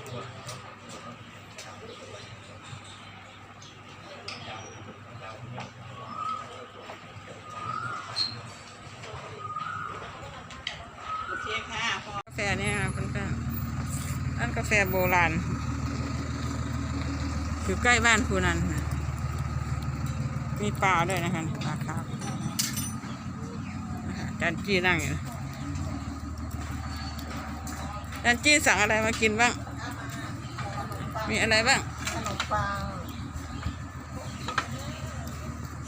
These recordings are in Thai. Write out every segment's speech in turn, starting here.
โอเคค่ะกาแฟเนี่ยค่ะคุณป้าร้านกาแฟโบราณ อยู่ใกล้บ้านครูนันมีปลาด้วยนะคะปลาคาร์ฟนะคะอาจานจี้นั่งอยู่จานจี้สั่งอะไรมากินบ้าง มีอะไรบ้าง ขนมปัง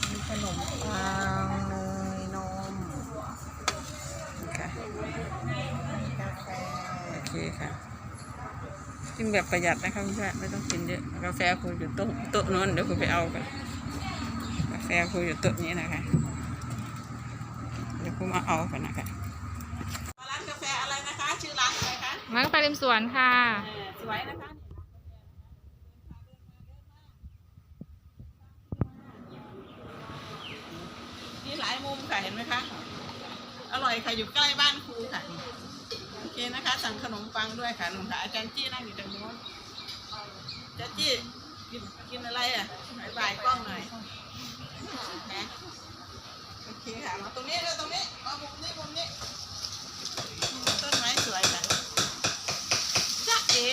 มีขนมปังเนยนมค่ะมีกาแฟโอเคค่ะ กินแบบประหยัดนะคะคุณป้าไม่ต้องกินเยอะ กาแฟครูอยู่โต๊ะโต๊ะโน้นเดี๋ยวครูไปเอากัน กาแฟครูอยู่โต๊ะนี้นะคะ เดี๋ยวครูมาเอากันนะคะร้านกาแฟอะไรนะคะ ชื่อร้านอะไรคะร้านกาแฟริมสวนค่ะ สวยนะคะนี่หลายมุมค่ะเห็นไหมคะ อร่อยค่ะอยู่ใกล้บ้านครูค่ะ โอเคนะคะ สั่งขนมปังด้วยค่ะหนุ่มค่ะอาจารย์จี้นั่งอยู่ตรงนู้นอาจารย์จี้กินกินอะไรอะบายกล้องหน่อยนะโอเคค่ะ มาตรงนี้เลยตรงนี้ มามุมนี้มุมนี้ ต้นไม้สวยค่ะจ้าเอ๋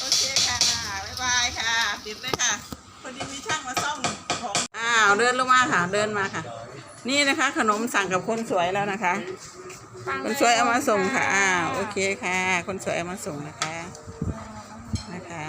โอเคค่ะบายบายค่ะ ปิดเลยค่ะ พอดีมีช่างมาซ่อมของาวเดินลงมาค่ะ เดินมาค่ะ นี่นะคะ ขนมสั่งกับคนสวยแล้วนะคะ คนสวยเอามาส่งค่ะอ้าวโอเคค่ะ คนสวยเอามาส่งนะคะนะคะ